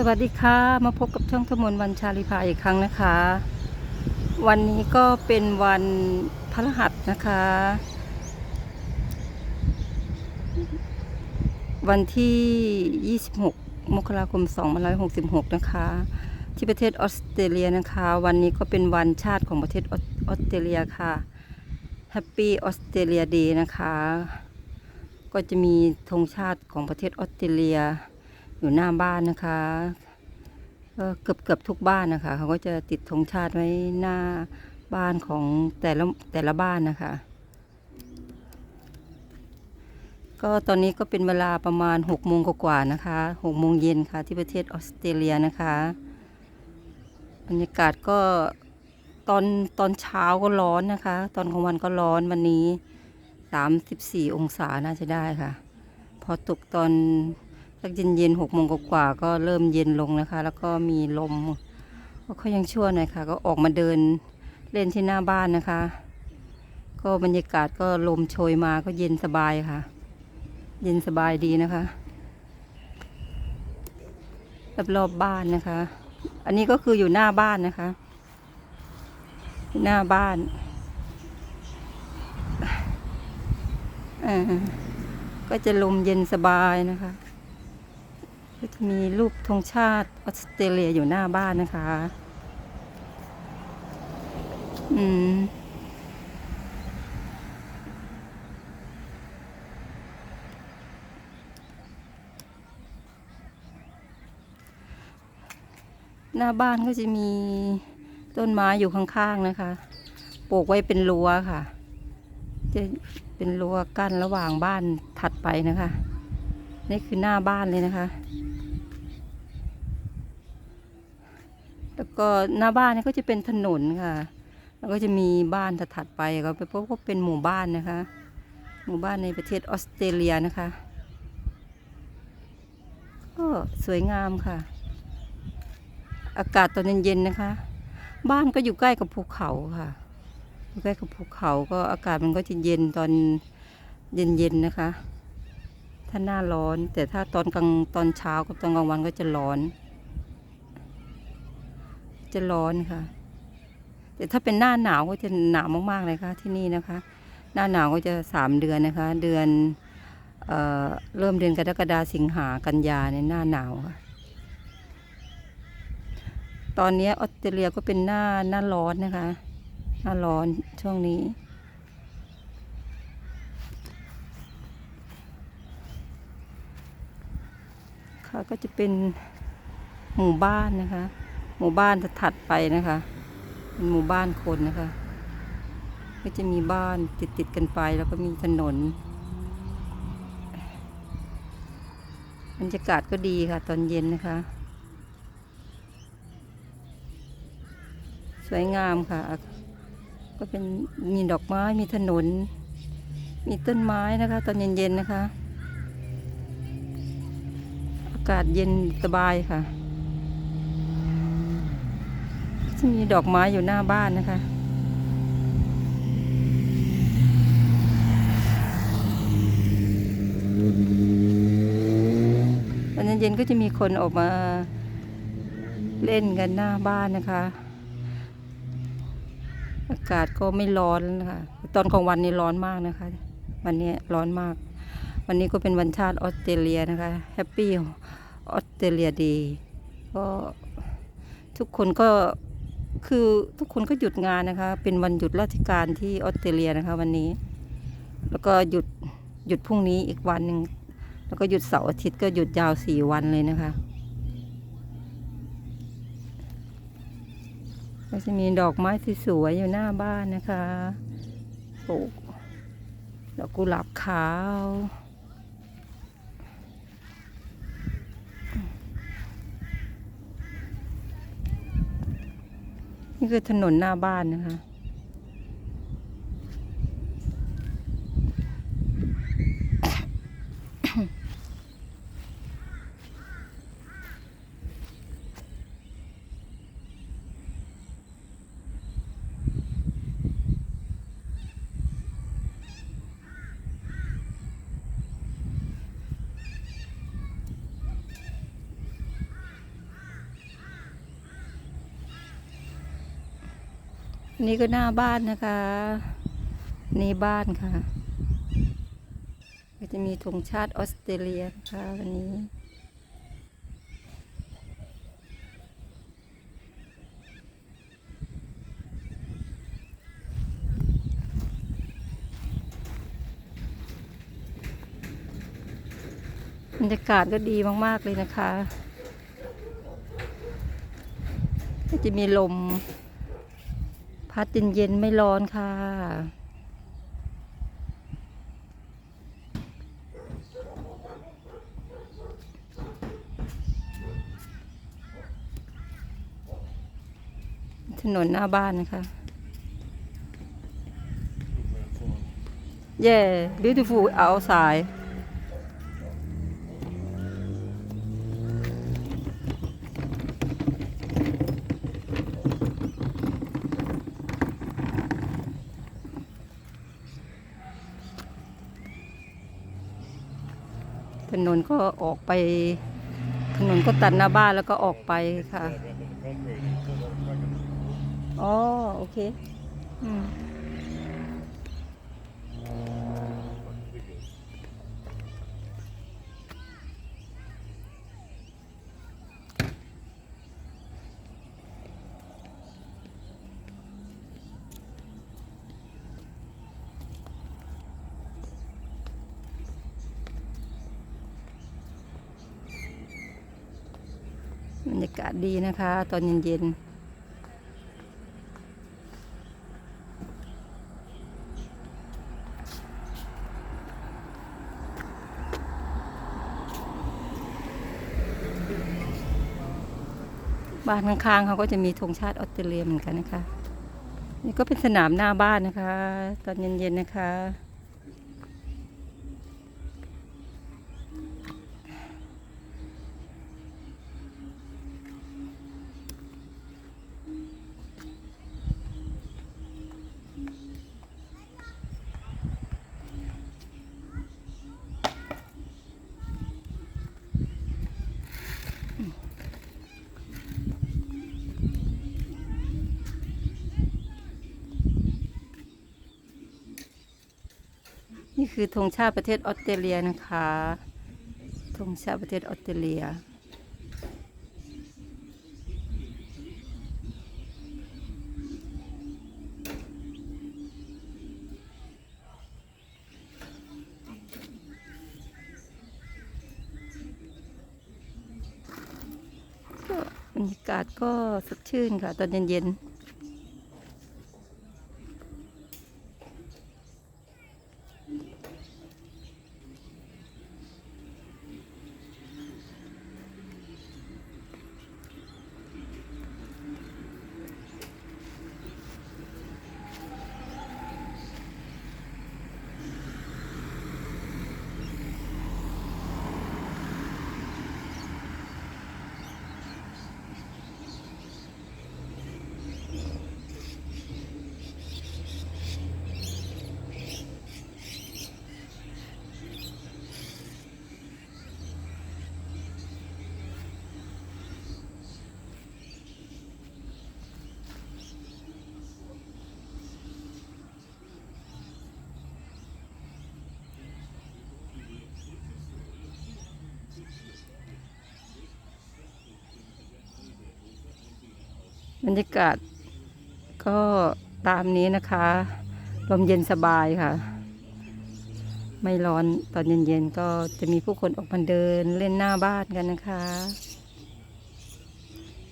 สวัสดีค่ะ มาพบกับช่องทมนวันชาลิพาอีกครั้งนะคะ วันนี้ก็เป็นวันพฤหัสนะคะ วันที่ 26 มกราคม 2566 นะคะ ที่ประเทศออสเตรเลียนะคะ วันนี้ก็เป็นวันชาติของประเทศออสออสเตรเลียค่ะ Happy Australia Day นะคะ ก็จะมีธงชาติของประเทศออสเตรเลีย อยู่หน้าบ้านนะคะก็เกือบเกือบทุกบ้านนะคะ เขาก็จะติดธงชาติไว้หน้าบ้านของแต่ละแต่ละบ้านนะคะ ก็ตอนนี้ก็เป็นเวลาประมาณหกโมงกว่าๆนะคะหกโมงเย็นค่ะที่ประเทศออสเตรเลียนะคะ บรรยากาศก็ตอนตอนเช้าก็ร้อนนะคะ ตอนกลางวันก็ร้อนวันนี้สามสิบสี่องศาน่าจะได้ค่ะ พอตกตอน สักเย็นเย็นหกโมงกว่าก็เริ่มเย็นลงนะคะ แล้วก็มีลมก็ค่อยยังชั่วหน่อยค่ะ ก็ออกมาเดินเล่นที่หน้าบ้านนะคะ ก็บรรยากาศก็ลมโชยมาก็เย็นสบายค่ะ เย็นสบายดีนะคะรอบรอบๆบ้านนะคะ อันนี้ก็คืออยู่หน้าบ้านนะคะ หน้าบ้านอ่าก็จะลมเย็นสบายนะคะ ก็จะมีรูปธงชาติออสเตรเลียอยู่หน้าบ้านนะคะ อืมหน้าบ้านก็จะมีต้นไม้อยู่ข้างๆนะคะ ปลูกไว้เป็นรั้วค่ะ จะเป็นรั้วกั้นระหว่างบ้านถัดไปนะคะ นี่คือหน้าบ้านเลยนะคะ แล้วก็หน้าบ้านนี่ก็จะเป็นถนนค่ะ แล้วก็จะมีบ้านถัดไปก็ไปพบก็เป็นหมู่บ้านนะคะ หมู่บ้านในประเทศออสเตรเลียนะคะ ก็สวยงามค่ะ อากาศตอนเย็นๆนะคะ บ้านก็อยู่ใกล้กับภูเขาค่ะอยู่ใกล้กับภูเขาก็อากาศมันก็จะเย็นตอนเย็นๆนะคะ ถ้าหน้าร้อน แต่ถ้าตอนกลางตอนเช้ากับตอนกลางวันก็จะร้อน จะร้อนค่ะ แต่ถ้าเป็นหน้าหนาวก็จะหนาวมากๆเลยค่ะที่นี่นะคะ หน้าหนาวก็จะสามเดือนนะคะ เดือนเอเริ่มเดือนกรกฎาสิงหากันยาในหน้าหนาวค่ะ ตอนนี้ออสเตรเลียก็เป็นหน้าหน้าร้อนนะคะ หน้าร้อนช่วงนี้ค่ะก็จะเป็นหมู่บ้านนะคะ หมู่บ้านถัดไปนะคะเป็นหมู่บ้านคนนะคะ ก็จะมีบ้านติดติดๆกันไปแล้วก็มีถนนบรรยากาศก็ดีค่ะ ตอนเย็นนะคะ สวยงามค่ะ ก็เป็นมีดอกไม้มีถนน มีต้นไม้นะคะ ตอนเย็นๆนะคะ อากาศเย็นสบายค่ะจะ มีดอกไม้อยู่หน้าบ้านนะคะตอนเย็นๆก็จะมีคนออกมาเล่นกันหน้าบ้านนะคะ อากาศก็ไม่ร้อนนะคะ ตอนกลางวันนี่ร้อนมากนะคะ วันนี้ร้อนมาก วันนี้ก็เป็นวันชาติออสเตรเลียนะคะแฮปปี้ออสเตรเลียดีก็ทุกคนก็ คือทุกคนก็หยุดงานนะคะ เป็นวันหยุดราชการที่ออสเตรเลียนะคะ วันนี้ แล้วก็หยุดหยุดพรุ่งนี้อีกวันหนึ่งแล้วก็หยุดเสาร์อาทิตย์ก็หยุดยาวสี่วันเลยนะคะก็จะมีดอกไม้สวยๆอยู่หน้าบ้านนะคะปลูกดอกกุหลาบขาว นี่คือถนนหน้าบ้านนะคะ ค อั นนี้ก็หน้าบ้านนะคะ นี่บ้านค่ะ ก็จะมีธงชาติออสเตรเลียนะคะวันนี้ บรรยากาศก็ดีมากๆเลยนะคะ ก็จะมีลม พัดเย็นๆไม่ร้อนค่ะ ถนนหน้าบ้านนะคะ Yeah beautiful outside ถนนก็ออกไป ถนนก็ตัดหน้าบ้านแล้วก็ออกไปค่ะ อ๋อ โอเค อืม รรยากาศดีนะคะ ตอนเย็นๆบ้านข้างๆเขาก็จะมีธงชาติออสเตรเลียเหมือนกันนะคะ นี่ก็เป็นสนามหน้าบ้านนะคะ ตอนเย็นๆนะคะ นี่คือธงชาติประเทศออสเตรเลียนะคะธงชาติประเทศออสเตรเลียก็บรรยากาศก็สดชื่นค่ะ ตอนเย็นๆ บรรยากาศก็ตามนี้นะคะ ลมเย็นสบายค่ะ ไม่ร้อนตอนเย็นๆก็จะมีผู้คนออกมาเดินเล่นหน้าบ้านกันนะคะ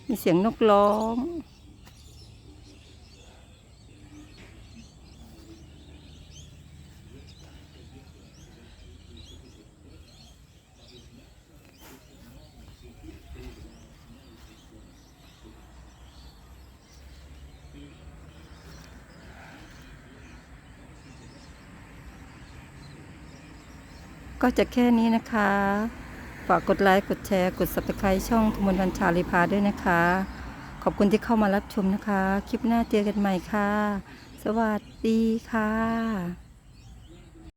มีเสียงนกร้อง ก็จะแค่นี้นะคะ ฝากกดไลค์ กดแชร์ กด subscribe ช่องทุมนวันชาลิพาด้วยนะคะ ขอบคุณที่เข้ามารับชมนะคะ คลิปหน้าเจอกันใหม่ค่ะ สวัสดีค่ะ